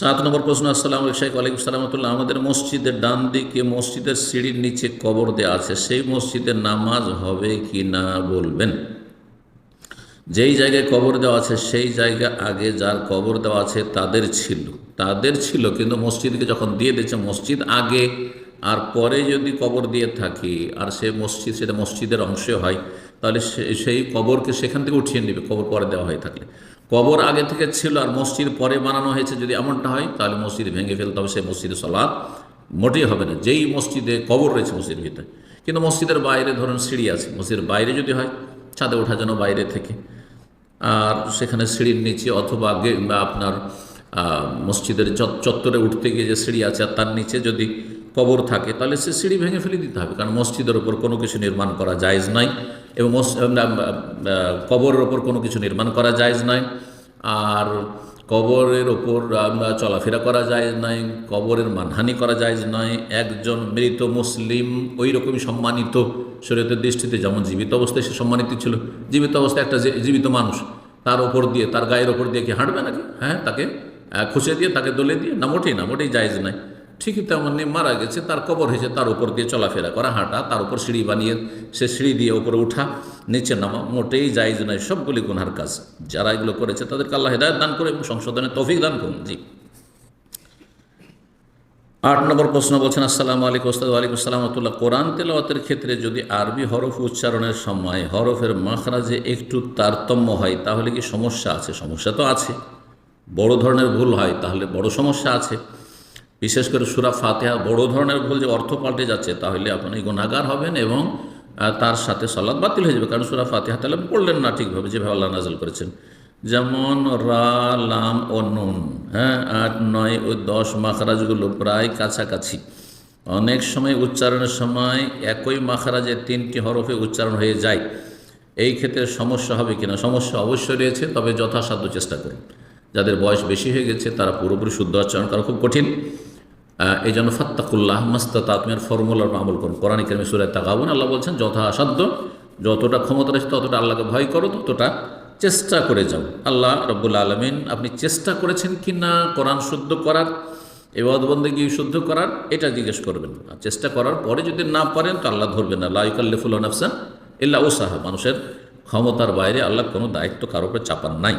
সাত নম্বর প্রশ্ন, আসসালাম শেখ আলাইকুম সালামতুল্লাহ আমাদের মসজিদের ডান দিকে মসজিদের সিঁড়ির নিচে কবর দেওয়া আছে, সেই মসজিদের নামাজ হবে কি না বলবেন? যেই জায়গায় কবর দেওয়া আছে, সেই জায়গা আগে যার কবর দেওয়া আছে তাদের ছিল। তাদের ছিল, কিন্তু মসজিদকে যখন দিয়ে দিয়েছে, মসজিদ আগে আর পরে যদি কবর দিয়ে থাকি, আর সে মসজিদ, সেটা মসজিদের অংশ হয়, তাহলে সেই কবরকে সেখান থেকে উঠিয়ে নেবে, কবর পরে দেওয়া হয়ে থাকলে। কবর আগে থেকে ছিল আর মসজিদ পরে বানানো হয়েছে যদি এমনটা হয়, তাহলে মসজিদ ভেঙে ফেলতে হবে সেই মসজিদে সলাৎ মোটেই হবে না। যেই মসজিদে কবর রয়েছে মসজিদের ভিতরে। কিন্তু মসজিদের বাইরে ধরুন সিঁড়ি আছে, মসজিদের বাইরে যদি হয়, ছাদে ওঠা যেন বাইরে থেকে। আর সেখানে সিঁড়ির নিচে অথবা আপনার মসজিদের চত- চত্বরে উঠতে গিয়ে যে সিঁড়ি আছে, আর তার নিচে যদি কবর থাকে, তাহলে সে সিঁড়ি ভেঙে ফেলে দিতে হবে। কারণ মসজিদের ওপর কোনো কিছু নির্মাণ করা জায়েজ নাই এবং কবরের ওপর কোনো কিছু নির্মাণ করা জায়েজ নাই। আর কবরের ওপর চলাফেরা করা যায় নাই, কবরের মানহানি করা যায় নাই। একজন মৃত মুসলিম ওই রকমই সম্মানিত শরীয়তের দৃষ্টিতে যেমন জীবিত অবস্থায় সে সম্মানিত ছিল, জীবিত অবস্থায় একটা জীবিত মানুষ, তার ওপর দিয়ে, তার গায়ের ওপর দিয়ে কি হাঁটবে নাকি? হ্যাঁ তাকে খুশে দিয়ে, তাকে দলে দিয়ে, না মোটেই না মোটেই জায়েজ নাই। ঠিকই তেমনি মারা গেছে, তার কবর হয়েছে, তার উপর দিয়ে চলাফেরা করা, হাঁটা, তার উপর সিঁড়ি বানিয়ে সে সিঁড়ি দিয়ে উপরে উঠা, নিচে নামা, মোটেই জায়জ নয়, সবগুলি গুনহার কাজ। যারা এগুলো করেছে, তাদেরকে আল্লাহ হেদায়ত দান করে এবং সংশোধনের তৌফিক দান করুন। জি। আট নম্বর প্রশ্ন বলছেন, আসসালামু আলাইকুম ওস্তাদ আলাইকুম সালামতুল্লাহ কোরআন তেলাওয়াতের ক্ষেত্রে যদি আরবি হরফ উচ্চারণের সময় হরফের মাখরাজে একটু তারতম্য হয়, তাহলে কি সমস্যা আছে? সমস্যা তো আছে। বড় ধরনের ভুল হয়, তাহলে বড় সমস্যা আছে। বিশেষ করে সুরা ফাতেহা বড় ধরনের ভুল যে অর্থ পাল্টে যাচ্ছে, তাহলে আপনি গুণাগার হবেন এবং তার সাথে সলাদ বাতিল হয়ে যাবে। কারণ সুরা ফাতেহা তাহলে পড়লেন না ঠিকভাবে, যেভাবে আল্লাহ নাজল করেছেন। যেমন রা, লাম ও নুন হ্যাঁ আট, নয় ও দশ মাখরাজগুলো প্রায় কাছাকাছি। অনেক সময় উচ্চারণের সময় একই মাখরাজে তিনটি হরফে উচ্চারণ হয়ে যায়। এই ক্ষেত্রে সমস্যা হবে কিনা? সমস্যা অবশ্যই রয়েছে, তবে যথাসাধ্য চেষ্টা করুন। যাদের বয়স বেশি হয়ে গেছে, তারা পুরোপুরি শুদ্ধ উচ্চারণ করা খুব কঠিন। এই জন্য ফাত্তাকুল্লাহ মাস্তা তাতমের ফর্মুলার আমল করুন কোরআন কেরমে সুরায় তাকাবুন আল্লাহ বলছেন যথাসাধ্য যতটা ক্ষমতা রয়েছে ততটা আল্লাহকে ভয় করো, ততটা চেষ্টা করে যাও। আল্লাহ রব্বুল আলমিন, আপনি চেষ্টা করেছেন কি না কোরআন শুদ্ধ করার এবাদবন্দে গিয়ে শুদ্ধ করার, এটা জিজ্ঞেস করবেন। আর চেষ্টা করার পরে যদি না পারেন, তো আল্লাহ ধরবেন না। লাইকাল্লিফুল নাফসান ইল্লা ওসাহা মানুষের ক্ষমতার বাইরে আল্লাহ কোনো দায়িত্ব কারও উপরে চাপান নাই।